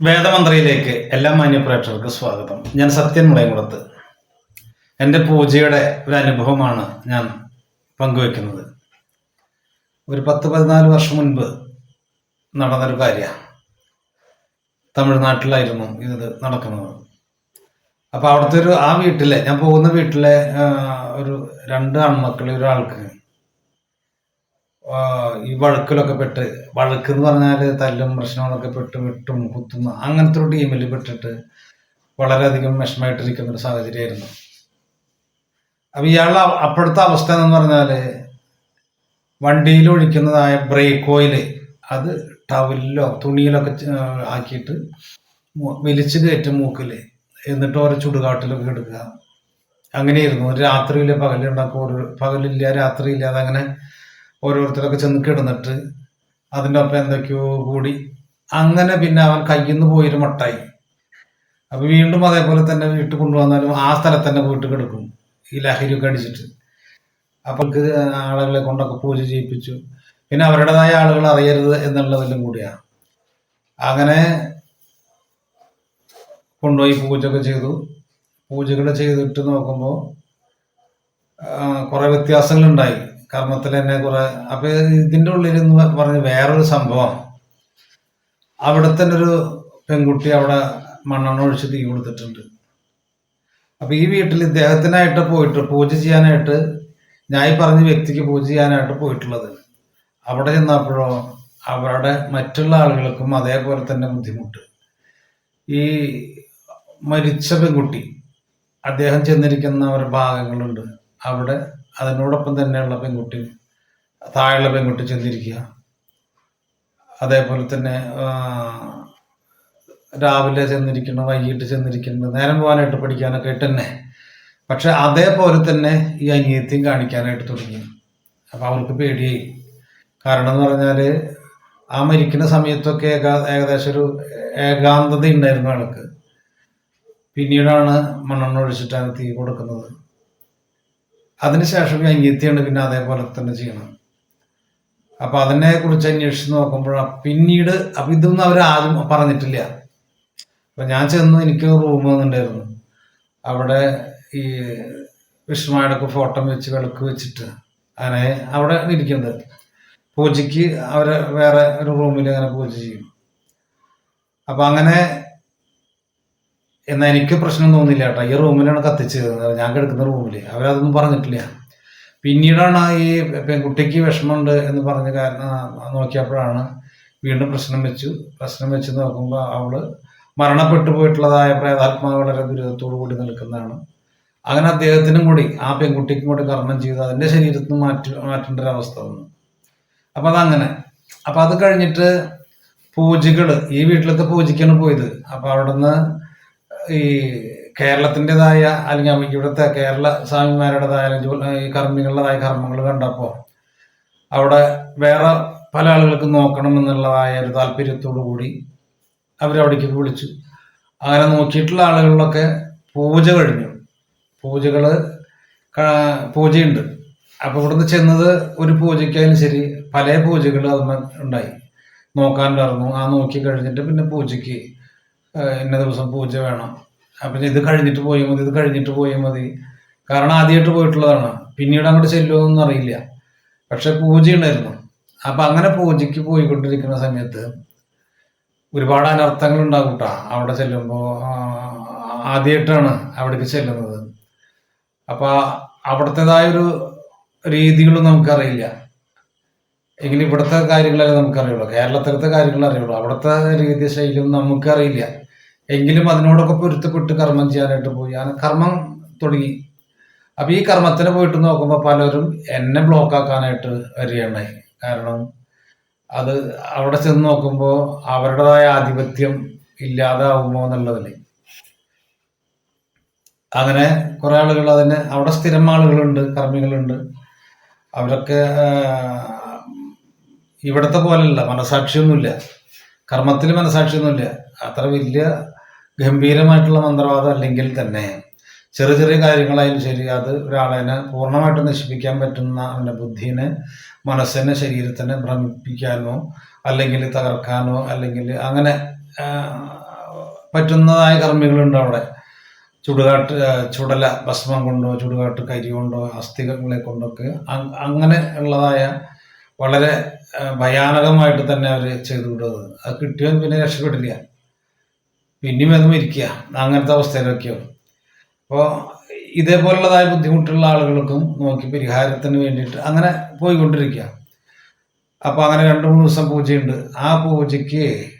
വേദമന്ത്രിയിലേക്ക് എല്ലാ മാന്യപ്രേക്ഷകർക്കും സ്വാഗതം. ഞാൻ സത്യൻ മുളയംകുളത്ത്. എന്റെ പൂജയുടെ ഒരു അനുഭവമാണ് ഞാൻ പങ്കുവെക്കുന്നത്. ഒരു പത്ത് പതിനാല് വർഷം മുൻപ് നടന്നൊരു കാര്യമാണ് തമിഴ്നാട്ടിലായിരുന്നു ഇത് നടക്കുന്നത്. അപ്പോൾ അവിടുത്തെ ഒരു ആ വീട്ടിലെ ഞാൻ പോകുന്ന വീട്ടിലെ ഒരു രണ്ട് ആൺമക്കളെ ഒരാൾക്ക് ഈ വഴക്കിലൊക്കെ പെട്ട് വഴക്ക് എന്ന് പറഞ്ഞാൽ തല്ലും പ്രശ്നങ്ങളൊക്കെ പെട്ട് വെട്ടും കുത്തുന്ന അങ്ങനത്തെ ഒരു ടീമിൽ പെട്ടിട്ട് വളരെയധികം വിഷമമായിട്ടിരിക്കുന്ന ഒരു സാഹചര്യമായിരുന്നു. അപ്പം ഇയാളുടെ അപ്പോഴത്തെ അവസ്ഥ എന്ന് പറഞ്ഞാൽ വണ്ടിയിൽ ഒഴിക്കുന്നതായ ബ്രേക്ക് ഓയിൽ അത് ടവലിലോ തുണിയിലൊക്കെ ആക്കിയിട്ട് വലിച്ച് കയറ്റും മൂക്കിൽ എന്നിട്ട് ഓരോ ചുടുകാട്ടിലൊക്കെ എടുക്കുക. അങ്ങനെയായിരുന്നു. രാത്രിയില്ല പകലുണ്ടാക്കും ഒരു പകലില്ല രാത്രിയില്ല അതങ്ങനെ ഓരോരുത്തരൊക്കെ ചെന്ന് കിടന്നിട്ട് അതിന്റെ ഒപ്പം എന്തൊക്കെയോ കൂടി. അങ്ങനെ പിന്നെ അവൻ കയ്യിൽ നിന്ന് പോയൊരു മട്ടായി. അപ്പോൾ വീണ്ടും അതേപോലെ തന്നെ വീട്ടിൽ കൊണ്ടുവന്നാലും ആ സ്ഥലത്ത് തന്നെ പോയിട്ട് കിടക്കും. ഈ ലഹരിയൊക്കെ അടിച്ചിട്ട്. അപ്പോൾ ആളുകളെ കൊണ്ടൊക്കെ പൂജ ചെയ്യിപ്പിച്ചു. പിന്നെ അവരുടേതായ ആളുകൾ അറിയരുത് എന്നുള്ളതെല്ലാം കൂടിയാണ് അങ്ങനെ കൊണ്ടുപോയി പൂജയൊക്കെ ചെയ്തു. പൂജകൾ ചെയ്തിട്ട് നോക്കുമ്പോൾ കുറെ വ്യത്യാസങ്ങളുണ്ടായി. കർമ്മത്തിൽ തന്നെ കുറെ അപ്പൊ ഇതിന്റെ ഉള്ളിൽ എന്ന് പറഞ്ഞ വേറൊരു സംഭവം. അവിടെ തന്നെ ഒരു പെൺകുട്ടി അവിടെ മണ്ണെണ്ണ ഒഴിച്ച് തീ കൊടുത്തിട്ടുണ്ട്. അപ്പൊ ഈ വീട്ടിൽ ഇദ്ദേഹത്തിനായിട്ട് പോയിട്ട് പൂജ ചെയ്യാനായിട്ട് ഞാൻ ഈ പറഞ്ഞ വ്യക്തിക്ക് പൂജ ചെയ്യാനായിട്ട് പോയിട്ടുള്ളത്. അവിടെ ചെന്നപ്പോഴോ അവരുടെ മറ്റുള്ള ആളുകൾക്കും അതേപോലെ തന്നെ ബുദ്ധിമുട്ട്. ഈ മരിച്ച പെൺകുട്ടി അദ്ദേഹം ചെന്നിരിക്കുന്ന ഒരു ഭാഗങ്ങളുണ്ട്. അവിടെ അതിനോടൊപ്പം തന്നെയുള്ള പെൺകുട്ടി താഴെയുള്ള പെൺകുട്ടി ചെന്നിരിക്കുക. അതേപോലെ തന്നെ രാവിലെ ചെന്നിരിക്കണം വൈകിട്ട് ചെന്നിരിക്കണം നേരം പോകാനായിട്ട് പഠിക്കാനൊക്കെ ആയിട്ട് തന്നെ പക്ഷെ അതേപോലെ തന്നെ ഈ അനിയത്യം കാണിക്കാനായിട്ട് തുടങ്ങി. അപ്പം അവർക്ക് പേടിയായി. കാരണം എന്ന് പറഞ്ഞാൽ ആ മരിക്കുന്ന സമയത്തൊക്കെ ഏകാ ഏകദേശം ഒരു ഏകാന്തത ഉണ്ടായിരുന്നു ആൾക്ക്. പിന്നീടാണ് മണ്ണെണ്ണ ഒഴിച്ചിട്ടാണ് തീ കൊടുക്കുന്നത്. അതിനുശേഷം ഈ അനിയത്തിയാണ് പിന്നെ അതേപോലെ തന്നെ ചെയ്യണം. അപ്പൊ അതിനെ കുറിച്ച് അന്വേഷിച്ച് നോക്കുമ്പോൾ പിന്നീട് അപ്പൊ ഇതൊന്നും അവർ ആരും പറഞ്ഞിട്ടില്ല. അപ്പൊ ഞാൻ ചെന്ന് എനിക്ക് റൂം വന്നിട്ടുണ്ടായിരുന്നു. അവിടെ ഈ വിഷ്ണുമായിടൊക്കെ ഫോട്ടോ വെച്ച് വിളക്ക് വെച്ചിട്ട് അങ്ങനെ അവിടെ ഇരിക്കുന്നത് പൂജയ്ക്ക് അവരെ വേറെ ഒരു റൂമിൽ അങ്ങനെ പൂജ ചെയ്യും. അപ്പൊ അങ്ങനെ എന്നാൽ എനിക്ക് പ്രശ്നം തോന്നില്ല കേട്ടോ. ഈ റൂമിലാണ് കത്തിച്ചത് ഞാൻ കിടക്കുന്ന റൂമിൽ അവരതൊന്നും പറഞ്ഞിട്ടില്ല. പിന്നീടാണ് ഈ പെൺകുട്ടിക്ക് വിഷമമുണ്ട് എന്ന് പറഞ്ഞ കാരണം നോക്കിയപ്പോഴാണ് വീണ്ടും പ്രശ്നം വെച്ചു. പ്രശ്നം വെച്ച് നോക്കുമ്പോൾ അവൾ മരണപ്പെട്ടു പോയിട്ടുള്ളതായ പ്രേതാത്മാവ് വളരെ ദുരിതത്തോടു കൂടി നിൽക്കുന്നതാണ്. അങ്ങനെ അദ്ദേഹത്തിനും കൂടി ആ പെൺകുട്ടിക്കും കൂടി കർമ്മം ചെയ്ത് അതിന്റെ ശരീരത്തിൽ നിന്ന് മാറ്റി മാറ്റേണ്ട ഒരു അവസ്ഥ വന്നു. അപ്പം അതങ്ങനെ. അപ്പം അത് കഴിഞ്ഞിട്ട് പൂജകൾ ഈ വീട്ടിലൊക്കെ പൂജയ്ക്കാണ് പോയത്. അപ്പം അവിടുന്ന് ഈ കേരളത്തിന്റെതായ അല്ലെങ്കിൽ ഇവിടുത്തെ കേരള സ്വാമിമാരുടേതായ അല്ലെങ്കിൽ കർമ്മികളുടേതായ കർമ്മങ്ങൾ കണ്ടപ്പോൾ അവിടെ വേറെ പല ആളുകൾക്ക് നോക്കണം എന്നുള്ളതായ ഒരു താല്പര്യത്തോടു കൂടി അവരവിടേക്ക് വിളിച്ചു. അങ്ങനെ നോക്കിയിട്ടുള്ള ആളുകളിലൊക്കെ പൂജ കഴിഞ്ഞു. പൂജകൾ പൂജയുണ്ട്. അപ്പോൾ ഇവിടുന്ന് ചെന്നത് ഒരു പൂജയ്ക്കായാലും ശരി പല പൂജകൾ അതിന് ഉണ്ടായി. നോക്കാനുണ്ടായിരുന്നു. ആ നോക്കി കഴിഞ്ഞിട്ട് പിന്നെ പൂജയ്ക്ക് ഇന്ന ദിവസം പൂജ വേണം. അപ്പം ഇത് കഴിഞ്ഞിട്ട് പോയാൽ മതി ഇത് കഴിഞ്ഞിട്ട് പോയാൽ മതി. കാരണം ആദ്യമായിട്ട് പോയിട്ടുള്ളതാണ്. പിന്നീട് അങ്ങോട്ട് ചെല്ലുമെന്നൊന്നും അറിയില്ല. പക്ഷെ പൂജ ഉണ്ടായിരുന്നു അപ്പം അങ്ങനെ പൂജയ്ക്ക് പോയിക്കൊണ്ടിരിക്കുന്ന സമയത്ത് ഒരുപാട് അനർത്ഥങ്ങൾ ഉണ്ടാകും കേട്ടോ അവിടെ ചെല്ലുമ്പോൾ ആദ്യമായിട്ടാണ് അവിടേക്ക് ചെല്ലുന്നത്. അപ്പം അവിടുത്തേതായ ഒരു രീതികളും നമുക്കറിയില്ല. എങ്കിലും ഇവിടുത്തെ കാര്യങ്ങളല്ലേ നമുക്കറിയുള്ളൂ. കേരളത്തിലത്തെ കാര്യങ്ങൾ അറിയുള്ളൂ. അവിടുത്തെ രീതി ശൈലിയും നമുക്കറിയില്ല. എങ്കിലും അതിനോടൊക്കെ പൊരുത്തപ്പെട്ട് കർമ്മം ചെയ്യാനായിട്ട് പോയി. ഞാൻ കർമ്മം തുടങ്ങി. അപ്പൊ ഈ കർമ്മത്തിന് പോയിട്ട് നോക്കുമ്പോൾ പലരും എന്നെ ബ്ലോക്ക് ആക്കാനായിട്ട് വരികയുണ്ടായി. കാരണം അത് അവിടെ ചെന്ന് നോക്കുമ്പോൾ അവരുടേതായ ആധിപത്യം ഇല്ലാതാവുമോ എന്നുള്ളതല്ലേ. അങ്ങനെ കുറെ ആളുകൾ അതിന് അവിടെ സ്ഥിരം ആളുകളുണ്ട് കർമ്മികളുണ്ട്. അവരൊക്കെ ഇവിടത്തെ പോലെയല്ല മനസാക്ഷിയൊന്നുമില്ല. കർമ്മത്തിൽ മനസാക്ഷിയൊന്നുമില്ല. അത്ര വലിയ ഗംഭീരമായിട്ടുള്ള മന്ത്രവാദം അല്ലെങ്കിൽ തന്നെ ചെറിയ ചെറിയ കാര്യങ്ങളായാലും ശരി അത് ഒരാളെ പൂർണമായിട്ട് നശിപ്പിക്കാൻ പറ്റുന്ന അവന്റെ ബുദ്ധിനെ മനസ്സിനെ ശരീരത്തിനെ ഭ്രമിപ്പിക്കാനോ അല്ലെങ്കിൽ തകർക്കാനോ അല്ലെങ്കിൽ അങ്ങനെ പറ്റുന്നതായ കർമ്മികളുണ്ട് അവിടെ. ചുടുകാട്ട് ചുടല ഭസ്മം കൊണ്ടോ ചുടുകാട്ട് കരി കൊണ്ടോ അസ്ഥികളെ കൊണ്ടൊക്കെ അങ്ങനെ ഉള്ളതായ വളരെ ഭയാനകമായിട്ട് തന്നെ അവർ ചെയ്തു വിടുന്നത് അത് കിട്ടിയാൽ പിന്നെ രക്ഷപ്പെടില്ല. പിന്നെയും അത് മരിക്കുക. അങ്ങനത്തെ അവസ്ഥയിലൊക്കെയോ. അപ്പോൾ ഇതേപോലുള്ളതായ ബുദ്ധിമുട്ടുള്ള ആളുകൾക്കും നോക്കി പരിഹാരത്തിന് വേണ്ടിയിട്ട് അങ്ങനെ പോയിക്കൊണ്ടിരിക്കുക. അപ്പോൾ അങ്ങനെ രണ്ട് മൂന്ന് ദിവസം പൂജയുണ്ട്. ആ പൂജയ്ക്ക്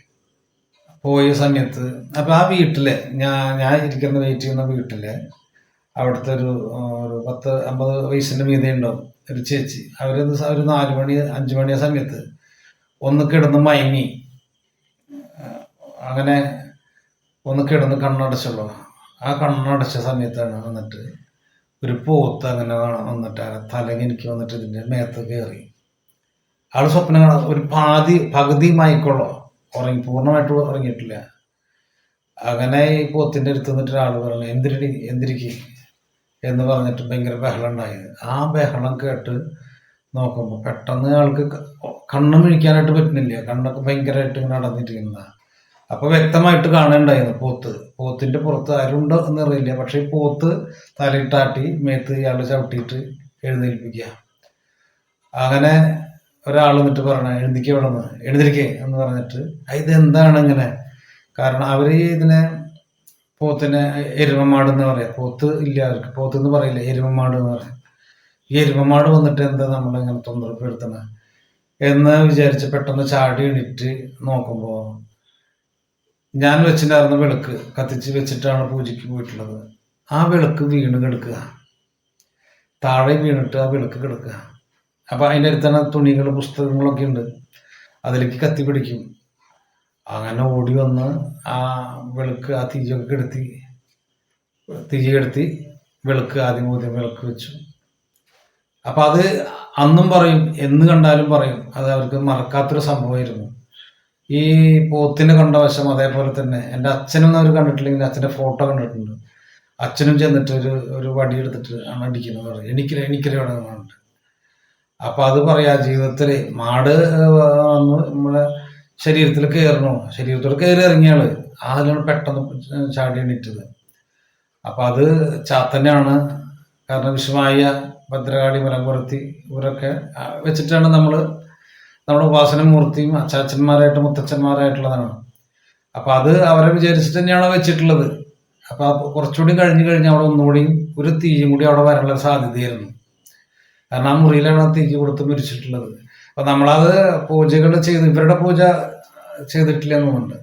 പോയ സമയത്ത് അപ്പോൾ ആ വീട്ടിലെ ഞാൻ ഞാൻ ഇരിക്കുന്ന വെയിറ്റ് ചെയ്യുന്ന വീട്ടിലെ അവിടുത്തെ ഒരു ഒരു പത്ത് അമ്പത് വയസ്സിന്റെ മീതെ ഉണ്ടാവും ഒരു ചേച്ചി. അവരത് ഒരു നാല് മണി അഞ്ച് മണി ആ സമയത്ത് ഒന്ന് കിടന്ന് മയങ്ങി. അങ്ങനെ ഒന്ന് കിടന്ന് കണ്ണടച്ചുള്ളൂ. ആ കണ്ണടച്ച സമയത്താണ് വന്നിട്ട് ഒരു പോത്ത് അങ്ങനെ വന്നിട്ട് ആ തലങ്ങി എനിക്ക് വന്നിട്ട് ഇതിന്റെ മേത്ത് കയറി ആൾ സ്വപ്നം കാണാൻ ഒരു പാതി പകുതി മയക്കുള്ളൂ ഉറങ്ങി പൂർണമായിട്ട് ഉറങ്ങിയിട്ടില്ല. അങ്ങനെ ഈ പോത്തിന്റെ അടുത്ത് നിന്നിട്ട് ഒരാൾ പറഞ്ഞു എന്തിരി എന്തിരിക്ക്? എന്ന് പറഞ്ഞിട്ട് ഭയങ്കര ബഹളം ഉണ്ടായത് ആ ബഹളം കേട്ട് നോക്കുമ്പോൾ പെട്ടെന്ന് ആൾക്ക് കണ്ണ് മിഴിക്കാനായിട്ട് പറ്റുന്നില്ല. കണ്ണൊക്കെ ഭയങ്കരമായിട്ട് ഇങ്ങനെ അടഞ്ഞിരിക്കുന്നതാണ് അപ്പോൾ വ്യക്തമായിട്ട് കാണുന്നുണ്ടായിരുന്നു പോത്ത്. പോത്തിന്റെ പുറത്ത് ആരുണ്ടോ എന്നറിയില്ല. പക്ഷെ ഈ പോത്ത് തലയിട്ടാട്ടി മേത്ത് ഇയാൾ ചവിട്ടിയിട്ട് എഴുന്നേൽപ്പിക്കുക അങ്ങനെ ഒരാൾ എന്നിട്ട് പറഞ്ഞ എഴുതിക്കുക വിടന്ന് എഴുന്നിരിക്കേ എന്ന് പറഞ്ഞിട്ട്. "ആ, ഇത് എന്താണ് ഇങ്ങനെ? കാരണം അവർ ഇതിനെ പോത്തിനെ എരുമമാട് എന്ന് പറയാം. പോത്ത് ഇല്ല അവർക്ക്. പോത്ത് എന്ന് പറയില്ല എരുമമാട് എന്ന് പറയാം. ഈ എരുമമാട് വന്നിട്ട് എന്താ നമ്മളിങ്ങനെ തൊന്തരപ്പെടുത്തണ എന്ന് വിചാരിച്ച് പെട്ടെന്ന് ചാടി എണീറ്റ് നോക്കുമ്പോൾ ഞാൻ വെച്ചിട്ടുണ്ടായിരുന്ന വിളക്ക് കത്തിച്ച് വെച്ചിട്ടാണ് പൂജയ്ക്ക് പോയിട്ടുള്ളത്. ആ വിളക്ക് വീണ് കിടക്കുക. താഴെ വീണിട്ട് ആ വിളക്ക് കിടക്കുക. അപ്പൊ അതിന്റെ അടുത്താണ് തുണികൾ പുസ്തകങ്ങളൊക്കെ ഉണ്ട്. അതിലേക്ക് കത്തി പിടിക്കും. അങ്ങനെ ഓടി വന്ന് ആ വിളക്ക് ആ തീയൊക്കെ കെടുത്തി തീ കെടുത്തി വിളക്ക് ആദ്യം മുതൽ വിളക്ക് വെച്ചു. അപ്പൊ അത് അന്നും പറയും എന്ന് കണ്ടാലും പറയും. അത് അവർക്ക് മറക്കാത്തൊരു സംഭവമായിരുന്നു. ഈ പോത്തിനെ കണ്ട വശം അതേപോലെ തന്നെ എന്റെ അച്ഛനൊന്നും അവർ കണ്ടിട്ടില്ലെങ്കിൽ അച്ഛന്റെ ഫോട്ടോ കണ്ടിട്ടുണ്ട്. അച്ഛനും ചെന്നിട്ട് ഒരു ഒരു വടി എടുത്തിട്ട് ആണ് അടിക്കുന്നത് പറയും എനിക്കില്ല എനിക്കില്ല പറഞ്ഞിട്ട് അപ്പൊ അത് പറയാ ജീവിതത്തിൽ മാട് വന്ന് നമ്മളെ ശരീരത്തിൽ കയറണു? ശരീരത്തിൽ കയറി ഇറങ്ങിയാൾ അതിലാണ് പെട്ടെന്ന് ചാടി എണീറ്റത്. അപ്പൊ അത് ചാത്തന്നെയാണ്. കാരണം വിഷമായ ഭദ്രകാളി മലമ്പുറത്തി ഇവരൊക്കെ വെച്ചിട്ടാണ് നമ്മൾ നമ്മുടെ ഉപാസന മൂർത്തിയും അച്ചാച്ചന്മാരായിട്ട് മുത്തച്ഛന്മാരായിട്ടുള്ളതാണ്. അപ്പൊ അത് അവരെ വിചാരിച്ചിട്ട് തന്നെയാണ് വെച്ചിട്ടുള്ളത്. അപ്പൊ കുറച്ചുകൂടി കഴിഞ്ഞു കഴിഞ്ഞാൽ അവിടെ ഒന്നുകൂടി ഒരു തീയും കൂടി അവിടെ വരാനുള്ള സാധ്യതയായിരുന്നു. കാരണം ആ മുറിയിലാണ് ആ തീക്ക് കൊടുത്ത് മരിച്ചിട്ടുള്ളത്. അപ്പൊ നമ്മളത് പൂജകൾ ചെയ്ത് ഇവരുടെ പൂജ ചെയ്തിട്ടില്ല എന്നുണ്ട്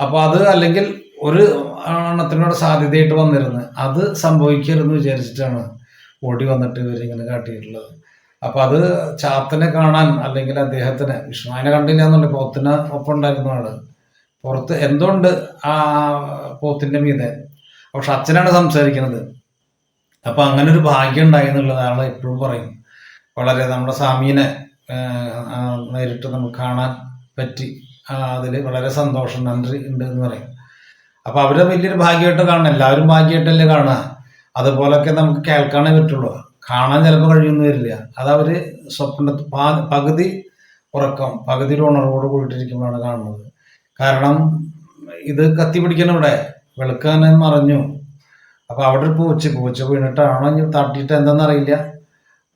അപ്പൊ അത് അല്ലെങ്കിൽ ഒരു എണ്ണത്തിനോട് സാധ്യതയായിട്ട് വന്നിരുന്നു അത് സംഭവിക്കരുതെന്ന് വിചാരിച്ചിട്ടാണ് ഓടി വന്നിട്ട് ഇവരിങ്ങനെ കാട്ടിയിട്ടുള്ളത്. അപ്പൊ അത് ചാത്തനെ കാണാൻ അല്ലെങ്കിൽ അദ്ദേഹത്തിന് വിഷ്ണുവിനെ കണ്ടില്ല എന്നുള്ള പോത്തിന് ഒപ്പം ഉണ്ടായിരുന്ന ആൾ. പുറത്ത് എന്തുകൊണ്ട് ആ പോത്തിന്റെ മീതെ? പക്ഷെ അച്ഛനാണ് സംസാരിക്കുന്നത് അപ്പൊ അങ്ങനെ ഒരു ഭാഗ്യം ഉണ്ടായി എന്നുള്ളത് ആൾ എപ്പോഴും പറയും. വളരെ നമ്മുടെ സ്വാമീനെ നേരിട്ട് നമുക്ക് കാണാൻ പറ്റി. അതിൽ വളരെ സന്തോഷം നന്ദി ഉണ്ട് എന്ന് പറയും. അപ്പൊ അവരെ വലിയൊരു ഭാഗ്യമായിട്ട് കാണണം. എല്ലാവരും ഭാഗ്യമായിട്ടല്ലേ കാണുക. അതുപോലൊക്കെ നമുക്ക് കേൾക്കാനേ പറ്റുള്ളൂ. കാണാൻ ചിലപ്പോൾ കഴിയുന്നു വരില്ല. അതവർ സ്വപ്ന പകുതി ഉറക്കം പകുതി ഉണർവോട് കൂടിയിട്ടിരിക്കുമ്പോഴാണ് കാണുന്നത്. കാരണം ഇത് കത്തി പിടിക്കണം ഇവിടെ. വെളുക്കാനെ മറഞ്ഞു. അപ്പൊ അവിടെ ഒരു പൂച്ച പൂച്ച വീണിട്ടാണോ തട്ടിയിട്ട് എന്താണെന്നറിയില്ല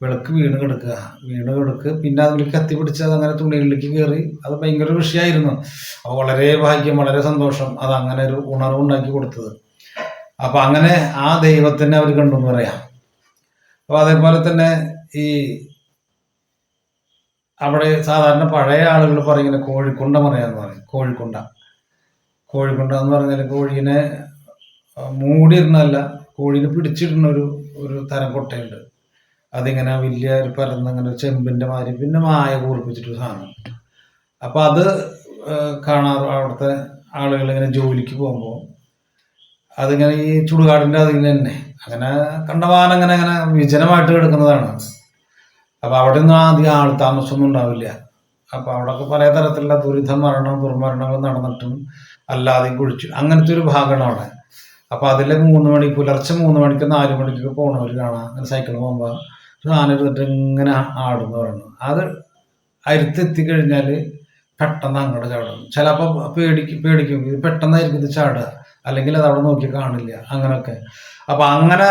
വിളക്ക് വീണ് കിടക്കുക. വീണ് കെടുക്ക് പിന്നെ അതിൽ കത്തി പിടിച്ച് അങ്ങനെ തുണികളിലേക്ക് കയറി. അത് ഭയങ്കര വിഷയമായിരുന്നു. അപ്പൊ വളരെ ഭാഗ്യം വളരെ സന്തോഷം അത് അങ്ങനെ ഒരു ഉണർവ് ഉണ്ടാക്കി കൊടുത്തത്. അപ്പൊ അങ്ങനെ ആ ദൈവത്തിനെ അവർ കണ്ടു എന്ന് പറയാം. അപ്പൊ അതേപോലെ തന്നെ ഈ അവിടെ സാധാരണ പഴയ ആളുകൾ പറയുന്നത് കോഴിക്കുണ്ട പറയാന്ന് പറയും. കോഴിക്കുണ്ട. കോഴിക്കുണ്ട എന്ന് പറഞ്ഞാൽ കോഴീനെ മൂടിയിരുന്നല്ല കോഴീനെ പിടിച്ചിടുന്ന ഒരു ഒരു തരം കൊട്ടയുണ്ട്. അതിങ്ങനെ വലിയ ഒരു പരന്ന അങ്ങനെ ഒരു ചെമ്പിന്റെ മാതിരി പിന്നെ മായ കൂർപ്പിച്ചിട്ട് സാധനം അപ്പൊ അത് കാണാറ് അവിടുത്തെ ആളുകൾ ഇങ്ങനെ ജോലിക്ക് പോകുമ്പോൾ അതിങ്ങനെ ഈ ചുടുകാടിന്റെ അതിൽ തന്നെ. അങ്ങനെ കണ്ടമാനം അങ്ങനെ അങ്ങനെ വിജനമായിട്ട് കിടക്കുന്നതാണ് അപ്പൊ അവിടെ നിന്ന് അധികം ആൾ താമസമൊന്നും ഉണ്ടാവില്ല. അപ്പൊ അവിടെയൊക്കെ പല തരത്തിലുള്ള ദുരിത മരണം ദുർമരണങ്ങൾ നടന്നിട്ടും അല്ലാതെയും കുഴിച്ചു. അങ്ങനത്തെ ഒരു ഭാഗമാണ് അവിടെ. അപ്പൊ അതിലെ മൂന്ന് മണി പുലർച്ചെ മൂന്ന് മണിക്ക് നാല് മണിക്കൊക്കെ പോകണവർ കാണാം. അങ്ങനെ സൈക്കിൾ പോകുമ്പോൾ സാധനം എടുത്തിട്ട് ഇങ്ങനെ ആടുന്നു പറയുന്നു. അത് അരുത്തെത്തിക്കഴിഞ്ഞാൽ പെട്ടെന്ന് അങ്ങോട്ട് ചാടും ചിലപ്പോൾ പേടിക്കും പേടിക്കും. പെട്ടെന്നായിരിക്കും ഇത് ചാടുക. അല്ലെങ്കിൽ അത് അവിടെ നോക്കി കാണില്ല അങ്ങനെയൊക്കെ അപ്പം അങ്ങനെ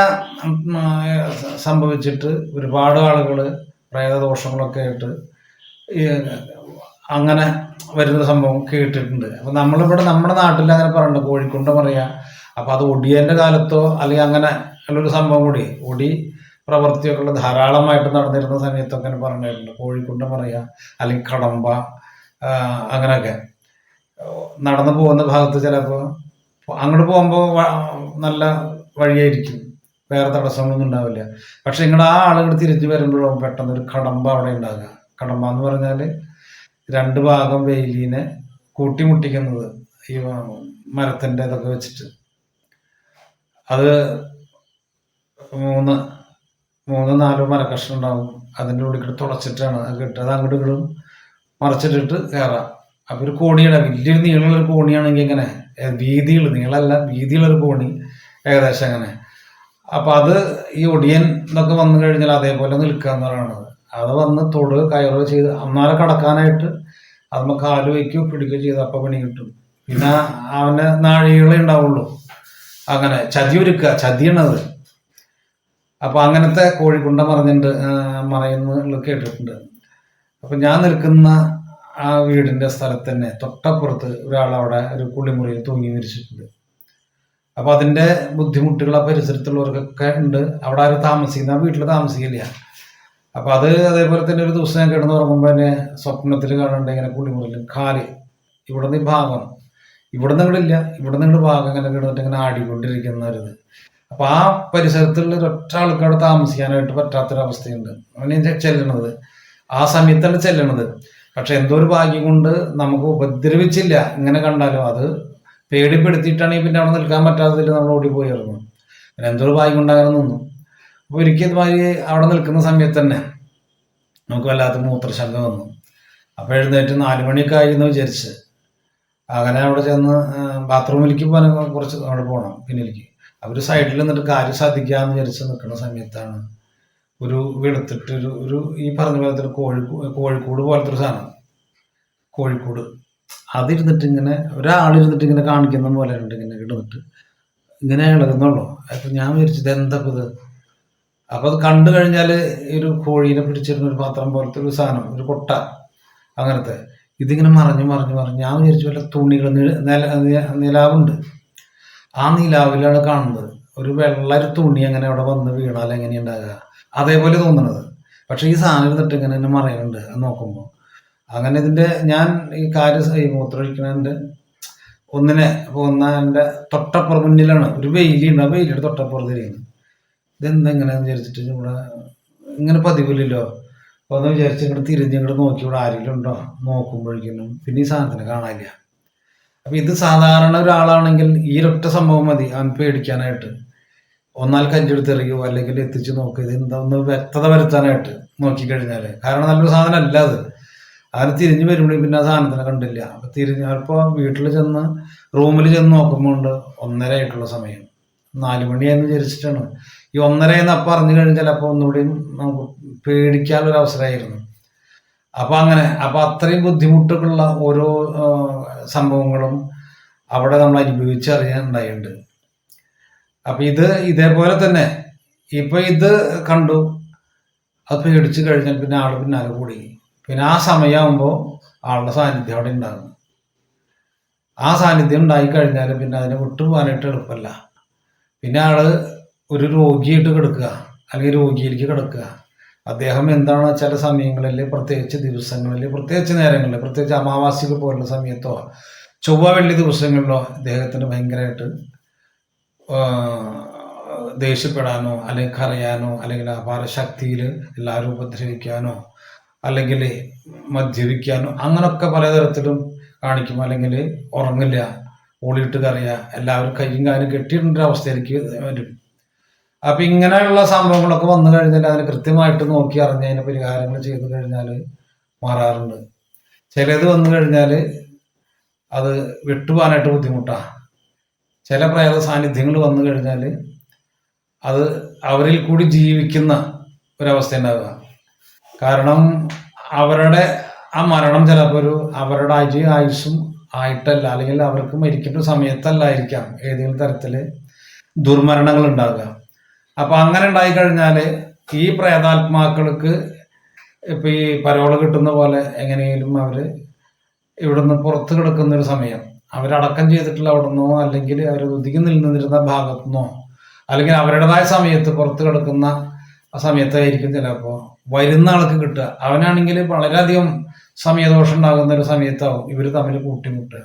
സംഭവിച്ചിട്ട് ഒരുപാട് ആളുകൾ പ്രേതദോഷങ്ങളൊക്കെ ആയിട്ട് അങ്ങനെ വരുന്ന സംഭവം കേട്ടിട്ടുണ്ട്. അപ്പം നമ്മളിവിടെ നമ്മുടെ നാട്ടിൽ അങ്ങനെ പറയുന്നുണ്ട് കോഴിക്കുണ്ട പറയാ അപ്പം അത് ഒടിയന്റെ കാലത്തോ അല്ലെങ്കിൽ അങ്ങനെ ഉള്ളൊരു സംഭവം കൂടി ഒടി പ്രവൃത്തിയൊക്കെ ഉള്ള ധാരാളമായിട്ട് നടന്നിരുന്ന സമയത്തൊക്കെ പറഞ്ഞിട്ടുണ്ട്. കോഴിക്കുണ്ട പറയാ അല്ലെങ്കിൽ കടമ്പ അങ്ങനെയൊക്കെ നടന്നു പോകുന്ന ഭാഗത്ത് ചിലപ്പോൾ അങ്ങോട്ട് പോകുമ്പോൾ നല്ല വഴിയായിരിക്കും. വേറെ തടസ്സങ്ങളൊന്നും ഉണ്ടാവില്ല. പക്ഷെ നിങ്ങളുടെ ആ ആളുകൾ തിരിച്ചു വരുമ്പോഴും പെട്ടെന്ന് ഒരു കടമ്പ അവിടെ ഉണ്ടാകുക കടമ്പ എന്ന് പറഞ്ഞാൽ രണ്ട് ഭാഗം വെയിലിനെ കൂട്ടിമുട്ടിക്കുന്നത് ഈ മരത്തിന്റെ ഇതൊക്കെ വെച്ചിട്ട്. അത് മൂന്ന് മൂന്ന് നാലോ മരക്കഷ്ണം ഉണ്ടാവും. അതിന്റെ ഉള്ളിൽ തുളച്ചിട്ടാണ് അത് കിട്ടുക. അത് അങ്ങോട്ട് ഇങ്ങോട്ടും മറച്ചിട്ടിട്ട് കയറാം അപ്പോൾ ഒരു കോണിയുടെ വലിയൊരു നീളമുള്ള ഒരു കോണിയാണെങ്കിൽ ഇങ്ങനെ ഏ, വീതിയുള്ള നീളമല്ല വീതിയുള്ള ഒരു കോണി ഏകദേശം അങ്ങനെ. അപ്പം അത് ഈ ഒടിയൻ എന്നൊക്കെ വന്നു കഴിഞ്ഞാൽ അതേപോലെ നിൽക്കുക എന്ന് പറയുന്നത് അത് വന്ന് തൊടുക കയറുക ചെയ്ത് അന്നാലെ കടക്കാനായിട്ട് അത് കാൽ വയ്ക്കുകയോ പിടിക്കുകയോ ചെയ്ത് അപ്പം പണി കിട്ടും. പിന്നെ അവന്റെ നാഴികളെ ഉണ്ടാവുള്ളൂ. അങ്ങനെ ചതി ഒരുക്കുക ചതിയണത്. അപ്പൊ അങ്ങനത്തെ കോഴിക്കുണ്ട മറിഞ്ഞിട്ട് മറയുന്ന കേട്ടിട്ടുണ്ട്. അപ്പൊ ഞാൻ നിൽക്കുന്ന ആ വീടിന്റെ സ്ഥലത്ത് തന്നെ തൊട്ടപ്പുറത്ത് ഒരാൾ അവിടെ ഒരു കുളിമുറിയിൽ തൂങ്ങി മരിച്ചിട്ടുണ്ട്. അപ്പൊ അതിന്റെ ബുദ്ധിമുട്ടുകൾ ആ പരിസരത്തുള്ളവർക്കൊക്കെ ഉണ്ട്. അവിടെ ആരും താമസിക്കുന്ന ആ വീട്ടിൽ താമസിക്കില്ല. അപ്പൊ അത് അതേപോലെ തന്നെ ഒരു ദിവസം ഞാൻ കിടന്ന് തന്നെ സ്വപ്നത്തിൽ കാണുന്നുണ്ട് ഇങ്ങനെ കുളിമുറിയിൽ കാൽ. ഇവിടെ നിന്ന് ഭാഗം. ഇവിടെ ഇല്ല. ഇവിടെ ഇങ്ങോട്ട് ഭാഗം ഇങ്ങനെ കിടന്നിട്ട് ഇങ്ങനെ ആടിക്കൊണ്ടിരിക്കുന്ന ഒരു അപ്പൊ ആ പരിസരത്തുള്ള ഒരൊറ്റ ആൾക്ക് അവിടെ താമസിക്കാനായിട്ട് പറ്റാത്തൊരവസ്ഥയുണ്ട്. അങ്ങനെ ചെല്ലണത്. ആ സമയത്താണ് ചെല്ലണത്. പക്ഷെ എന്തോ ഒരു ഭാഗ്യം കൊണ്ട് നമുക്ക് ഉപദ്രവിച്ചില്ല. ഇങ്ങനെ കണ്ടാലും അത് പേടിപ്പെടുത്തിയിട്ടാണെങ്കിൽ പിന്നെ അവിടെ നിൽക്കാൻ പറ്റാത്തതിൽ നമ്മൾ ഓടിപ്പോയിരുന്നു പിന്നെ എന്തോ ഒരു ഭാഗ്യം കൊണ്ട് നിന്നു. അപ്പോൾ ഒരിക്കൽ ഭാര്യ അവിടെ നിൽക്കുന്ന സമയത്ത് തന്നെ നമുക്ക് വല്ലാത്ത മൂത്രശങ്ക വന്നു. അപ്പോൾ എഴുന്നേറ്റ് നാല് മണിയൊക്കെ ആയിരുന്നു വിചാരിച്ച്. അങ്ങനെ അവിടെ ചെന്ന് ബാത്റൂമിലേക്ക് പോകാൻ കുറച്ച് അവിടെ പോകണം പിന്നിലേക്ക്. അവർ സൈഡിൽ നിന്നിട്ട് കാര്യം സാധിക്കാന്ന് വിചാരിച്ച് നിൽക്കുന്ന സമയത്താണ് ഒരു വെളുത്തിട്ട് ഒരു ഒരു ഈ പറഞ്ഞ പോലത്തെ ഒരു കോഴി കോഴിക്കോട് പോലത്തെ ഒരു സാധനം. കോഴിക്കോട്. അതിരുന്നിട്ട് ഇങ്ങനെ ഒരാളിരുന്നിട്ട് ഇങ്ങനെ കാണിക്കുന്ന പോലെ ഉണ്ട് ഇങ്ങനെ ഇടുന്നിട്ട്. ഇങ്ങനെ ഇളകുന്നുള്ളൂ. അപ്പം ഞാൻ വിചാരിച്ചത് എന്താ ഇത്? അപ്പോൾ അത് കണ്ടു കഴിഞ്ഞാൽ ഒരു കോഴീനെ പിടിച്ചിരുന്ന ഒരു പാത്രം പോലത്തെ ഒരു സാധനം ഒരു കൊട്ട അങ്ങനത്തെ. ഇതിങ്ങനെ മറിഞ്ഞ് മറിഞ്ഞ് മറിഞ്ഞ്. ഞാൻ വിചാരിച്ചു വല്ല തുണികൾ നില- നില- നിലാവുണ്ട്. ആ നിലാവിലാണ് കാണുന്നത്. ഒരു വെള്ള ഒരു തുണി അങ്ങനെ അവിടെ വന്ന് വീണാൽ എങ്ങനെയുണ്ടാകുക? അതേപോലെ തോന്നണത്. പക്ഷെ ഈ സാധനം ഇരുന്നിട്ട് ഇങ്ങനെ തന്നെ മറയുന്നുണ്ട് നോക്കുമ്പോൾ അങ്ങനെ ഇതിന്റെ ഞാൻ ഈ കാര്യം ഈ മൂത്രമൊഴിക്കണതിന്റെ ഒന്നിനെ ഒന്നാന്റെ തൊട്ടപ്പുറം മുന്നിലാണ്. ഒരു വെയിലുണ്ട്. ആ വെയിലിയുടെ തൊട്ടപ്പുറത്ത് ഇരിക്കുന്നത് ഇതെന്താ ഇങ്ങനെയെന്ന് വിചാരിച്ചിട്ട് ഇവിടെ ഇങ്ങനെ പതിവില്ലല്ലോ? അപ്പോൾ ഒന്ന് വിചാരിച്ച് ഇങ്ങോട്ട് തിരിഞ്ഞ് ഇങ്ങോട്ട് നോക്കി ഇവിടെ ആരെങ്കിലും ഉണ്ടോ? നോക്കുമ്പോഴേക്കും പിന്നെ ഈ സാധനത്തിന് കാണാനില്ല. അപ്പൊ ഇത് സാധാരണ ഒരാളാണെങ്കിൽ ഈ ഒരൊറ്റ സംഭവം മതി. അവൻ പേടിക്കാനായിട്ട്. ഒന്നാൽ കഞ്ചെടുത്ത് എറിയോ അല്ലെങ്കിൽ എത്തിച്ച് നോക്കുക ഇത് എന്താ ഒന്ന് വ്യക്തത വരുത്താനായിട്ട് നോക്കിക്കഴിഞ്ഞാൽ കാരണം നല്ലൊരു സാധനം അല്ല അത്. അത് തിരിഞ്ഞു വരുമ്പോഴേ പിന്നെ ആ സാധനത്തിനെ കണ്ടില്ല. അപ്പൊ തിരിഞ്ഞ് ഇപ്പോൾ വീട്ടിൽ ചെന്ന് റൂമിൽ ചെന്ന് നോക്കുമ്പോൾ ഒന്നര ആയിട്ടുള്ള സമയം. നാല് മണിയാന്ന് വിചാരിച്ചിട്ടാണ്. ഈ ഒന്നര എന്ന് അപ്പം അറിഞ്ഞു കഴിഞ്ഞാൽ അപ്പോൾ ഒന്നുകൂടിയും നമുക്ക് പേടിക്കാനുള്ള അവസരമായിരുന്നു അപ്പൊ അങ്ങനെ അപ്പൊ അത്രയും ബുദ്ധിമുട്ടുകളുള്ള ഓരോ സംഭവങ്ങളും അവിടെ നമ്മൾ അനുഭവിച്ചറിയാൻ ഉണ്ടായിട്ടുണ്ട്. അപ്പൊ ഇത് ഇതേപോലെ തന്നെ. ഇപ്പൊ ഇത് കണ്ടു. അത് പേടിച്ചു കഴിഞ്ഞാൽ പിന്നെ ആൾ പിന്നാലെ കൂടി. പിന്നെ ആ സമയമാകുമ്പോൾ ആളുടെ സാന്നിധ്യം അവിടെ ഉണ്ടാകും. ആ സാന്നിധ്യം ഉണ്ടായി കഴിഞ്ഞാൽ പിന്നെ അതിനെ വിട്ടുപോകാനായിട്ട് എളുപ്പമല്ല പിന്നെ ആൾ ഒരു രോഗിയായിട്ട് കിടക്കുക. അല്ലെങ്കിൽ രോഗിയിലേക്ക് കിടക്കുക. അദ്ദേഹം എന്താണ് ചില സമയങ്ങളിൽ പ്രത്യേകിച്ച് ദിവസങ്ങളിൽ പ്രത്യേകിച്ച് നേരങ്ങളിൽ പ്രത്യേകിച്ച് അമാവാസികൾ പോലുള്ള സമയത്തോ ചൊവ്വ വെള്ളി ദിവസങ്ങളിലോ അദ്ദേഹത്തിന് ഭയങ്കരമായിട്ട് ദേഷ്യപ്പെടാനോ അല്ലെങ്കിൽ കരയാനോ അല്ലെങ്കിൽ അപാര ശക്തിയിൽ എല്ലാവരും ഉപദ്രവിക്കാനോ അല്ലെങ്കിൽ മദ്യപിക്കാനോ അങ്ങനൊക്കെ പലതരത്തിലും കാണിക്കും. അല്ലെങ്കിൽ ഉറങ്ങില്ല ഓടിയിട്ട് കറിയുക എല്ലാവരും കയ്യും കാലും കെട്ടിയിടേണ്ട അവസ്ഥയിലേക്ക് വരും. അപ്പം ഇങ്ങനെയുള്ള സംഭവങ്ങളൊക്കെ വന്നു കഴിഞ്ഞാൽ അതിന് കൃത്യമായിട്ട് നോക്കി അറിഞ്ഞ് അതിന് പരിഹാരങ്ങൾ ചെയ്തു കഴിഞ്ഞാൽ മാറാറുണ്ട്. ചിലത് വന്നു കഴിഞ്ഞാൽ അത് വിട്ടുപോകാനായിട്ട് ബുദ്ധിമുട്ടാണ് ചില പ്രേത സാന്നിധ്യങ്ങൾ വന്നു കഴിഞ്ഞാൽ അത് അവരിൽ കൂടി ജീവിക്കുന്ന ഒരവസ്ഥ ഉണ്ടാവുക കാരണം അവരുടെ ആ മരണം ചിലപ്പോൾ ഒരു അവരുടെ അജി ആയുസ്സും ആയിട്ടല്ല അല്ലെങ്കിൽ അവർക്ക് മരിക്കേണ്ട സമയത്തല്ലായിരിക്കാം ഏതെങ്കിലും തരത്തിൽ ദുർമരണങ്ങൾ ഉണ്ടാകുക അപ്പൊ അങ്ങനെ ഉണ്ടായി കഴിഞ്ഞാൽ ഈ പ്രേതാത്മാക്കൾക്ക് ഇപ്പൊ ഈ പരോൾ കിട്ടുന്ന പോലെ എങ്ങനെയെങ്കിലും അവർ ഇവിടുന്ന് പുറത്ത് കിടക്കുന്ന ഒരു സമയം അവരടക്കം ചെയ്തിട്ടുള്ള അവിടെ നിന്നോ അല്ലെങ്കിൽ അവർ ഒതുങ്ങി നിന്നിരുന്ന ഭാഗത്തു നിന്നോ അല്ലെങ്കിൽ അവരുടേതായ സമയത്ത് പുറത്ത് കിടക്കുന്ന സമയത്തായിരിക്കും ചിലപ്പോൾ വരുന്ന ആൾക്ക് കിട്ടുക. അവനാണെങ്കിൽ വളരെയധികം സമയദോഷം ഉണ്ടാകുന്ന ഒരു സമയത്താവും ഇവർ തമ്മിൽ കൂട്ടിമുട്ടുക.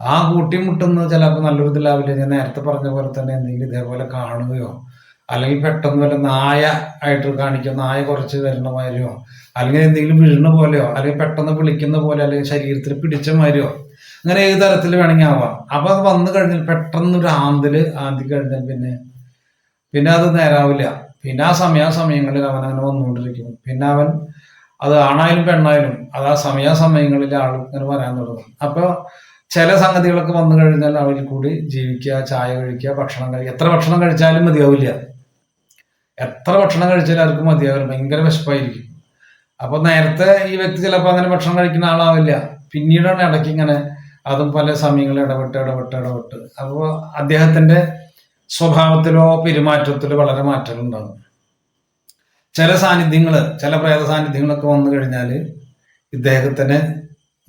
ആ കൂട്ടിമുട്ടുന്നത് ചിലപ്പോൾ നല്ലൊരു ഇതിലാവില്ല. ഞാൻ നേരത്തെ പറഞ്ഞ പോലെ തന്നെ എന്തെങ്കിലും ഇതേപോലെ കാണുകയോ അല്ലെങ്കിൽ പെട്ടെന്ന് വല്ല നായ ആയിട്ട് കാണിക്കുക നായ കുറച്ച് വരുന്ന മാതിരിയോ അല്ലെങ്കിൽ എന്തെങ്കിലും വീഴുന്ന പോലെയോ അല്ലെങ്കിൽ പെട്ടെന്ന് വിളിക്കുന്ന പോലെ അല്ലെങ്കിൽ ശരീരത്തിൽ പിടിച്ച മാതിരിയോ അങ്ങനെ ഏത് തരത്തിൽ വേണമെങ്കിൽ ആവാം. അപ്പൊ അത് വന്നു കഴിഞ്ഞാൽ പെട്ടെന്ന് ഒരു ആന്തൽ ആന്തി കഴിഞ്ഞാൽ പിന്നെ പിന്നെ അത് നേരാവില്ല. പിന്നെ ആ സമയ സമയങ്ങളിൽ അവൻ അങ്ങനെ വന്നുകൊണ്ടിരിക്കും. പിന്നെ അവൻ അത് ആണായാലും പെണ്ണായാലും അത് ആ സമയാസമയങ്ങളിൽ ആൾ ഇങ്ങനെ വരാൻ തുടങ്ങും. അപ്പോൾ ചില സംഗതികളൊക്കെ വന്നു കഴിഞ്ഞാൽ അവരിൽ കൂടി ജീവിക്കുക ചായ കഴിക്കുക ഭക്ഷണം കഴിക്കുക. എത്ര ഭക്ഷണം കഴിച്ചാലും മതിയാവില്ല. എത്ര ഭക്ഷണം കഴിച്ചാലും അവർക്ക് മതിയാവില്ല. ഭയങ്കര വിശപ്പായിരിക്കും. അപ്പൊ നേരത്തെ ഈ വ്യക്തി ചിലപ്പോൾ അങ്ങനെ ഭക്ഷണം കഴിക്കുന്ന ആളാവില്ല. പിന്നീടാണ് ഇടയ്ക്ക് ഇങ്ങനെ അതും പല സമയങ്ങളിൽ ഇടപെട്ട് ഇടപെട്ട് ഇടപെട്ട്. അപ്പോൾ അദ്ദേഹത്തിന്റെ സ്വഭാവത്തിലോ പെരുമാറ്റത്തിലോ വളരെ മാറ്റങ്ങൾ ഉണ്ടാകും ചില സാന്നിധ്യങ്ങൾ ചില പ്രേത സാന്നിധ്യങ്ങളൊക്കെ വന്നു കഴിഞ്ഞാൽ ഇദ്ദേഹത്തിന്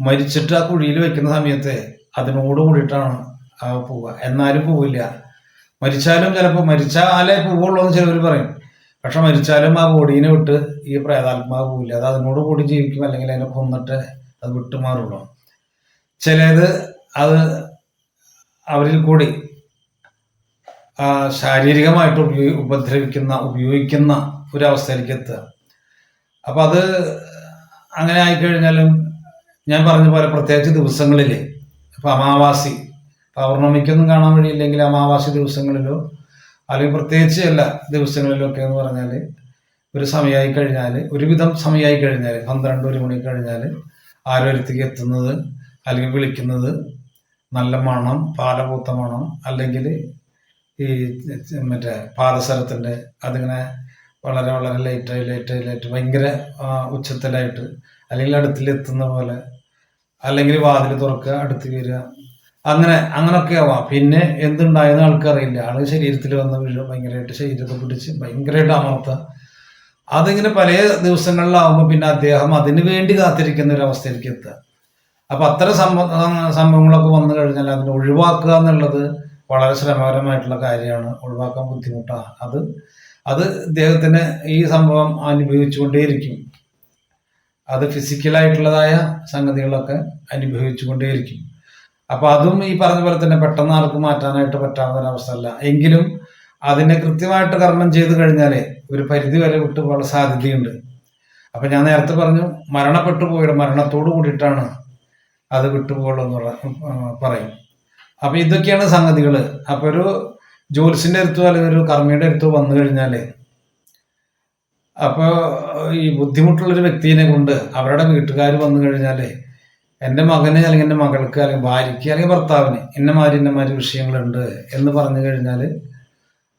മരിച്ചിട്ട് ആ കുഴിയിൽ വെക്കുന്ന സമയത്ത് അതിനോട് കൂടിയിട്ടാണ് ആ പോവുക. എന്നാലും പോവില്ല. മരിച്ചാലും ചിലപ്പോൾ മരിച്ചാലേ പോവുള്ളൂ എന്ന് ചിലവർ പറയും. പക്ഷെ മരിച്ചാലും ആ ബോഡീനെ വിട്ട് ഈ പ്രേതാത്മാവ് പോവില്ല. അത് അതിനോട് കൂടി ജീവിക്കും അല്ലെങ്കിൽ അതിനെ കൊന്നിട്ട് അത് വിട്ടുമാറുള്ളൂ. ചിലത് അത് അവരിൽ കൂടി ശാരീരികമായിട്ട് ഉപയോഗി ഉപദ്രവിക്കുന്ന ഉപയോഗിക്കുന്ന ഒരവസ്ഥയിലേക്ക് എത്തുക. അപ്പം അത് അങ്ങനെ ആയിക്കഴിഞ്ഞാലും ഞാൻ പറഞ്ഞ പോലെ പ്രത്യേകിച്ച് ദിവസങ്ങളിൽ ഇപ്പം അമാവാസി പൗർണമിക്കൊന്നും കാണാൻ വഴിയില്ലെങ്കിൽ അമാവാസി ദിവസങ്ങളിലോ അല്ലെങ്കിൽ പ്രത്യേകിച്ച് എല്ലാ ദിവസങ്ങളിലോ ഒക്കെ എന്ന് പറഞ്ഞാൽ ഒരു സമയമായി കഴിഞ്ഞാൽ ഒരുവിധം സമയമായി കഴിഞ്ഞാൽ പന്ത്രണ്ട് ഒരു മണി കഴിഞ്ഞാൽ ആരോരുത്തേക്ക് എത്തുന്നത് അല്ലെങ്കിൽ വിളിക്കുന്നത് നല്ല മണം പാലപൂത്ത മണം അല്ലെങ്കിൽ ഈ മറ്റേ പാദസരത്തിന്റെ അതിങ്ങനെ വളരെ വളരെ ലൈറ്റായി ലൈറ്റായി ലൈറ്റ് ഭയങ്കര ഉച്ചത്തിലായിട്ട് അല്ലെങ്കിൽ അടുത്തിലെത്തുന്ന പോലെ അല്ലെങ്കിൽ വാതിൽ തുറക്കുക അടുത്ത് വരിക അങ്ങനെ അങ്ങനെയൊക്കെ ആവാം. പിന്നെ എന്തുണ്ടായെന്ന് ആൾക്കറിയില്ല. ആൾ ശരീരത്തിൽ വന്ന വീഴുക ഭയങ്കരമായിട്ട് ശരീരത്തെ പിടിച്ച് ഭയങ്കരമായിട്ട് അമർത്തുക അതിങ്ങനെ പല ദിവസങ്ങളിലാവുമ്പോൾ പിന്നെ അദ്ദേഹം അതിനു വേണ്ടി കാത്തിരിക്കുന്ന ഒരു അവസ്ഥയിലേക്ക് എത്തുക. അപ്പൊ അത്തരം സംഭവ സംഭവങ്ങളൊക്കെ വന്നു കഴിഞ്ഞാൽ അതിനെ ഒഴിവാക്കുക എന്നുള്ളത് വളരെ ശ്രമകരമായിട്ടുള്ള കാര്യമാണ്. ഒഴിവാക്കാൻ ബുദ്ധിമുട്ടാണ്. അത് അത് ഇദ്ദേഹത്തിന് ഈ സംഭവം അനുഭവിച്ചുകൊണ്ടേയിരിക്കും. അത് ഫിസിക്കലായിട്ടുള്ളതായ സംഗതികളൊക്കെ അനുഭവിച്ചുകൊണ്ടേയിരിക്കും. അപ്പൊ അതും ഈ പറഞ്ഞ പോലെ തന്നെ പെട്ടെന്ന് ആർക്ക് മാറ്റാനായിട്ട് പറ്റാവുന്ന ഒരവസ്ഥയല്ല എങ്കിലും അതിനെ കൃത്യമായിട്ട് കർമ്മം ചെയ്തു കഴിഞ്ഞാലേ ഒരു പരിധി വരെ വിട്ടുപോകാനുള്ള സാധ്യതയുണ്ട്. അപ്പൊ ഞാൻ നേരത്തെ പറഞ്ഞു മരണപ്പെട്ടു പോയിട്ട് മരണത്തോട് കൂടിയിട്ടാണ് അത് വിട്ടുപോകുള്ളൂ പറയും. അപ്പൊ ഇതൊക്കെയാണ് സംഗതികൾ അപ്പൊ ഒരു ജോലിസിന്റെ അടുത്തോ അല്ലെങ്കിൽ ഒരു കർമ്മിയുടെ അടുത്തോ വന്നു കഴിഞ്ഞാൽ അപ്പൊ ഈ ബുദ്ധിമുട്ടുള്ള ഒരു വ്യക്തിനെ കൊണ്ട് അവരുടെ വീട്ടുകാർ വന്നു കഴിഞ്ഞാൽ എന്റെ മകന് അല്ലെങ്കിൽ എന്റെ മകൾക്ക് അല്ലെങ്കിൽ ഭാര്യയ്ക്ക് അല്ലെങ്കിൽ ഭർത്താവിന് ഇന്നമാതിരി ഇന്നമാതിരി വിഷയങ്ങളുണ്ട് എന്ന് പറഞ്ഞു കഴിഞ്ഞാൽ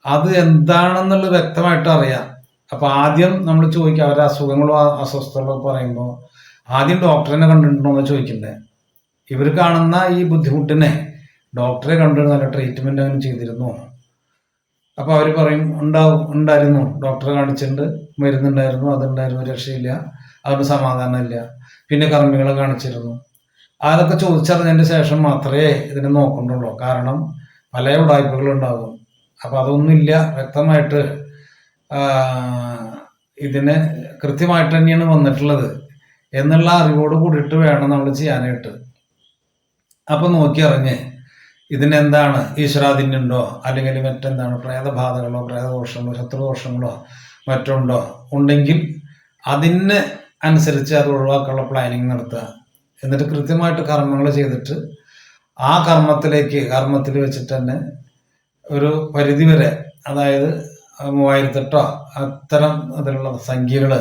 അത് എന്താണെന്നുള്ളത് വ്യക്തമായിട്ട് അറിയാം. അപ്പൊ ആദ്യം നമ്മൾ ചോദിക്കുക അവരുടെ അസുഖങ്ങളോ അസ്വസ്ഥതകളോ പറയുമ്പോൾ ആദ്യം ഡോക്ടറിനെ കണ്ടിട്ടുണ്ടോ എന്ന് ചോദിക്കണ്ടേ? ഇവർ കാണുന്ന ഈ ബുദ്ധിമുട്ടിനെ ഡോക്ടറെ കണ്ടു നല്ല ട്രീറ്റ്മെന്റ് അങ്ങനെ ചെയ്തിരുന്നു. അപ്പൊ അവർ പറയും ഉണ്ടാവും ഉണ്ടായിരുന്നു. ഡോക്ടറെ കാണിച്ചിട്ടുണ്ട് മരുന്നുണ്ടായിരുന്നു അതുണ്ടായിരുന്നു രക്ഷയില്ല അതുകൊണ്ട് സമാധാനമില്ല. പിന്നെ കർമ്മികളെ കാണിച്ചിരുന്നു. അതൊക്കെ ചോദിച്ചറിഞ്ഞതിന് ശേഷം മാത്രമേ ഇതിനെ നോക്കണ്ടുള്ളൂ കാരണം പല ഉടായ്പകളും ഉണ്ടാകും അപ്പൊ അതൊന്നുമില്ല. വ്യക്തമായിട്ട് ഇതിന് കൃത്യമായിട്ട് തന്നെയാണ് വന്നിട്ടുള്ളത്. എന്നുള്ള അറിവോട് കൂടിയിട്ട് വേണം നമ്മൾ ചെയ്യാനായിട്ട്. അപ്പൊ നോക്കിയറിഞ്ഞ് ഇതിനെന്താണ് ഈശ്വരാധിന്യുണ്ടോ അല്ലെങ്കിൽ മറ്റെന്താണ്? പ്രേതബാധകളോ പ്രേതദോഷങ്ങളോ ശത്രുദോഷങ്ങളോ മറ്റുണ്ടോ? ഉണ്ടെങ്കിൽ അതിന് അനുസരിച്ച് അത് ഒഴിവാക്കാനുള്ള പ്ലാനിങ് നടത്തുക. എന്നിട്ട് കൃത്യമായിട്ട് കർമ്മങ്ങൾ ചെയ്തിട്ട് ആ കർമ്മത്തിലേക്ക് കർമ്മത്തിൽ വെച്ചിട്ട് തന്നെ ഒരു പരിധി വരെ അതായത് മൂവായിരത്തെട്ടോ അത്തരം അതിലുള്ള സംഖ്യകൾ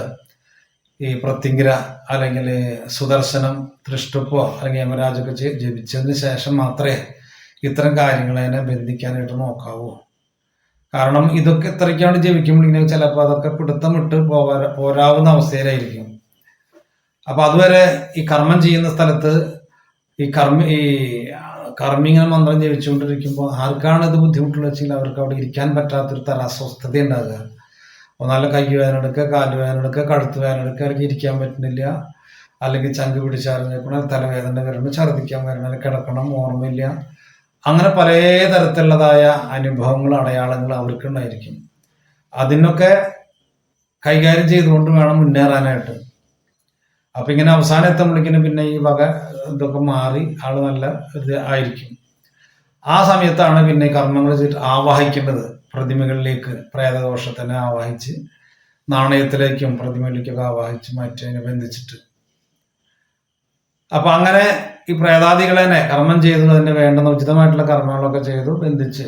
ഈ പ്രത്യങ്കിര അല്ലെങ്കിൽ സുദർശനം തൃഷ്ടുപ്പോ അല്ലെങ്കിൽ യമരാജൊക്കെ ജപിച്ചതിന് ശേഷം മാത്രമേ ഇത്തരം കാര്യങ്ങളെ അതിനെ ബന്ധിക്കാനായിട്ട് നോക്കാവൂ. കാരണം ഇതൊക്കെ ഇത്രയ്ക്കാണ് ജപിക്കുമ്പോൾ ഇങ്ങനെ ചിലപ്പോൾ അതൊക്കെ പിടുത്തം വിട്ട് പോകാ പോരാവുന്ന അവസ്ഥയിലായിരിക്കും. അപ്പൊ അതുവരെ ഈ കർമ്മം ചെയ്യുന്ന സ്ഥലത്ത് ഈ കർമ്മ ഈ കർമ്മിങ്ങനെ മന്ത്രം ജപിച്ചുകൊണ്ടിരിക്കുമ്പോൾ ആർക്കാണ് ഇത് ബുദ്ധിമുട്ടുള്ള വെച്ചാൽ അവർക്ക് അവിടെ ഇരിക്കാൻ പറ്റാത്തൊരു തര അസ്വസ്ഥത ഉണ്ടാകുക ഒന്നാലും കൈ വേദന എടുക്കുക കാൽ വേദന എടുക്കുക കഴുത്ത് വേദന എടുക്കുക അല്ലെങ്കിൽ ഇരിക്കാൻ പറ്റുന്നില്ല. അല്ലെങ്കിൽ ചങ്ക് പിടിച്ചറിഞ്ഞേക്കണം തലവേദന വരണം ഛർദ്ദിക്കാൻ വരണം കിടക്കണം ഓർമ്മയില്ല. അങ്ങനെ പല തരത്തിലുള്ളതായ അനുഭവങ്ങൾ അടയാളങ്ങൾ അവർക്കുണ്ടായിരിക്കും അതിനൊക്കെ കൈകാര്യം ചെയ്തുകൊണ്ട് വേണം മുന്നേറാനായിട്ട്. അപ്പൊ ഇങ്ങനെ അവസാനം എത്തുമ്പോഴേക്കിനും പിന്നെ ഈ വക ഇതൊക്കെ മാറി ആൾ നല്ല ഇത് ആയിരിക്കും. ആ സമയത്താണ് പിന്നെ കർമ്മങ്ങൾ ആവാഹിക്കേണ്ടത്. പ്രതിമകളിലേക്ക് പ്രേതദോഷത്തിനെ ആവാഹിച്ച് നാണയത്തിലേക്കും പ്രതിമയിലേക്കൊക്കെ ആവാഹിച്ച് മാറ്റിയതിനെ ബന്ധിച്ചിട്ട്. അപ്പൊ അങ്ങനെ ഈ പ്രേതാദികളെ കർമ്മം ചെയ്തു അതിന് വേണ്ടുന്ന ഉചിതമായിട്ടുള്ള കർമ്മങ്ങളൊക്കെ ചെയ്തു ബന്ധിച്ച്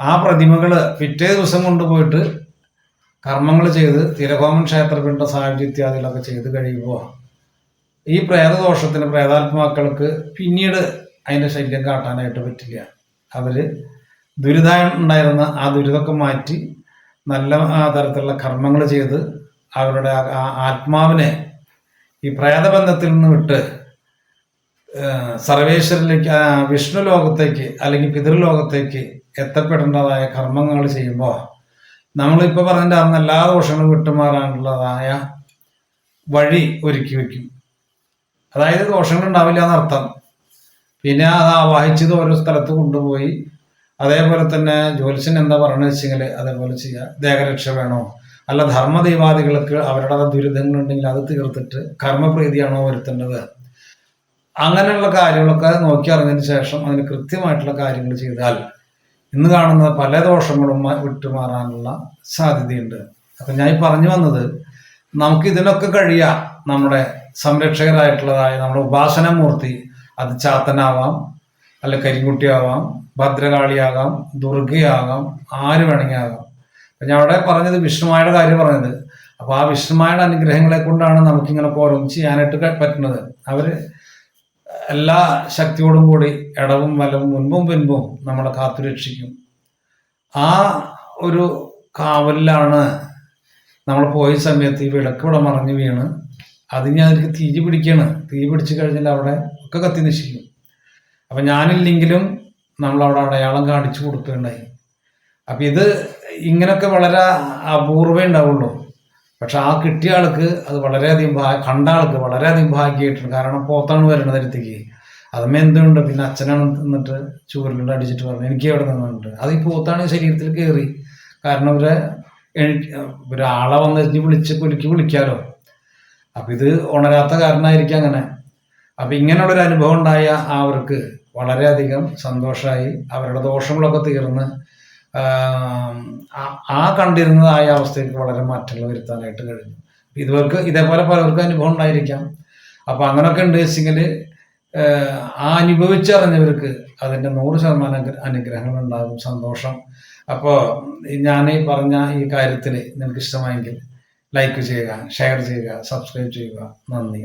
ആ പ്രതിമകൾ പിറ്റേ ദിവസം കൊണ്ടുപോയിട്ട് കർമ്മങ്ങൾ ചെയ്ത് തിരകോമൻ ക്ഷേത്രപിണ്ട സാഹിത്യ ഇത്യാദികളൊക്കെ ചെയ്ത് കഴിയുമ്പോൾ ഈ പ്രേതദോഷത്തിന് പ്രേതാത്മാക്കൾക്ക് പിന്നീട് അതിന്റെ ശല്യം കാട്ടാനായിട്ട് പറ്റില്ല. അവർ ദുരിതം ഉണ്ടായിരുന്ന ആ ദുരിതമൊക്കെ മാറ്റി നല്ല തരത്തിലുള്ള കർമ്മങ്ങൾ ചെയ്ത് അവരുടെ ആ- ആത്മാവിനെ ഈ പ്രേതബന്ധത്തിൽ നിന്ന് വിട്ട് സർവേശ്വരിലേക്ക് വിഷ്ണു ലോകത്തേക്ക് അല്ലെങ്കിൽ പിതൃലോകത്തേക്ക് എത്തപ്പെടേണ്ടതായ കർമ്മങ്ങൾ ചെയ്യുമ്പോൾ നമ്മളിപ്പോൾ പറഞ്ഞിട്ടാകുന്ന എല്ലാ ദോഷങ്ങളും വിട്ടുമാറാനുള്ളതായ വഴി ഒരുക്കി വയ്ക്കും അതായത് ദോഷങ്ങൾ ഉണ്ടാവില്ല എന്നർത്ഥം. പിന്നെ അത് ആവാഹിച്ചത് ഓരോ സ്ഥലത്ത് കൊണ്ടുപോയി അതേപോലെ തന്നെ ജ്യോത്സ്യൻ എന്താ പറയണെന്ന് വെച്ചെങ്കിൽ അതേപോലെ ചെയ്യുക ദേഹരക്ഷ വേണോ? അല്ല ധർമ്മദൈവാദികൾക്ക് അവരുടെ ദുരിതങ്ങളുണ്ടെങ്കിൽ അത് തീർത്തിട്ട് കർമ്മപ്രീതിയാണോ വരുത്തേണ്ടത്? അങ്ങനെയുള്ള കാര്യങ്ങളൊക്കെ നോക്കി അറിഞ്ഞതിന് ശേഷം അതിന് കൃത്യമായിട്ടുള്ള കാര്യങ്ങൾ ചെയ്താൽ ഇന്ന് കാണുന്ന പല ദോഷങ്ങളും വിട്ടുമാറാനുള്ള സാധ്യതയുണ്ട്. അപ്പൊ ഞാൻ പറഞ്ഞു വന്നത് നമുക്ക് ഇതിനൊക്കെ കഴിയാം. നമ്മുടെ സംരക്ഷകരായിട്ടുള്ളതായ നമ്മുടെ ഉപാസനമൂർത്തി അത് ചാത്തനാവാം. അല്ല കരിങ്കുട്ടിയാവാം ഭദ്രകാളിയാകാം ദുർഗയാകാം ആര് വേണമെങ്കിൽ ആകാം ഞാൻ അവിടെ പറഞ്ഞത് വിഷ്ണുമായുടെ കാര്യം പറഞ്ഞത്. അപ്പൊ ആ വിഷ്ണുമായുടെ അനുഗ്രഹങ്ങളെ കൊണ്ടാണ് നമുക്കിങ്ങനെ പോരും ചെയ്യാനായിട്ട് പറ്റുന്നത്. അവർ എല്ലാ ശക്തിയോടും കൂടി ഇടവും വലവും മുൻപും പിൻപും നമ്മളെ കാത്തുരക്ഷിക്കും ആ ഒരു കാവലിലാണ് നമ്മൾ പോയ സമയത്ത് ഈ വിളക്ക് ഇവിടെ മറിഞ്ഞു വീണ്. അതിന് അതിലേക്ക് തീ പിടിക്കാണ്. തീ പിടിച്ചു കഴിഞ്ഞാൽ അവിടെ ഒക്കെ കത്തി നശിക്കും. അപ്പം ഞാനില്ലെങ്കിലും നമ്മൾ അവിടെ അടയാളം കാണിച്ചു കൊടുക്കുകയുണ്ടായി. അപ്പം ഇത് ഇങ്ങനൊക്കെ വളരെ അപൂർവേ ഉണ്ടാവുള്ളൂ. പക്ഷെ ആ കിട്ടിയ ആൾക്ക് അത് വളരെയധികം ഭാ കണ്ട ആൾക്ക് വളരെയധികം ഭാഗ്യമായിട്ടുണ്ട്. കാരണം പോത്താണ് വരുന്നത് അടുത്തേക്ക്. അതമ്മ എന്തുണ്ട്? പിന്നെ അച്ഛനാണ് നിന്നിട്ട് ചൂരിലുണ്ട് അടിച്ചിട്ട് പറഞ്ഞു എനിക്ക് എവിടെ നിന്നുണ്ട്? അത് ഈ പോത്താണ് ശരീരത്തിൽ കയറി. കാരണം ഇവരെ ഒരാളെ വന്ന് വിളിച്ച് കുലുക്കി വിളിക്കാലോ. അപ്പം ഇത് ഉണരാത്ത കാരണമായിരിക്കും അങ്ങനെ. അപ്പം ഇങ്ങനെയുള്ളൊരു അനുഭവം ഉണ്ടായ അവർക്ക് വളരെയധികം സന്തോഷമായി അവരുടെ ദോഷങ്ങളൊക്കെ തീർന്ന് ആ- കണ്ടിരുന്നതായ അവസ്ഥയ്ക്ക് വളരെ മാറ്റങ്ങൾ വരുത്താനായിട്ട് കഴിഞ്ഞു. ഇതുവർക്ക് ഇതേപോലെ പലർക്കും അനുഭവം ഉണ്ടായിരിക്കാം. അപ്പൊ അങ്ങനെയൊക്കെ ഉണ്ട് വെച്ചെങ്കിൽ ആ അനുഭവിച്ചറിഞ്ഞവർക്ക് അതിന്റെ നൂറ് ശതമാനം അനുഗ്ര- അനുഗ്രഹങ്ങൾ ഉണ്ടാകും. സന്തോഷം. അപ്പോൾ ഞാൻ ഈ പറഞ്ഞ ഈ കാര്യത്തിൽ നിങ്ങൾക്ക് ഇഷ്ടമായെങ്കിൽ ലൈക്ക് ചെയ്യുക ഷെയർ ചെയ്യുക സബ്സ്ക്രൈബ് ചെയ്യുക. നന്ദി.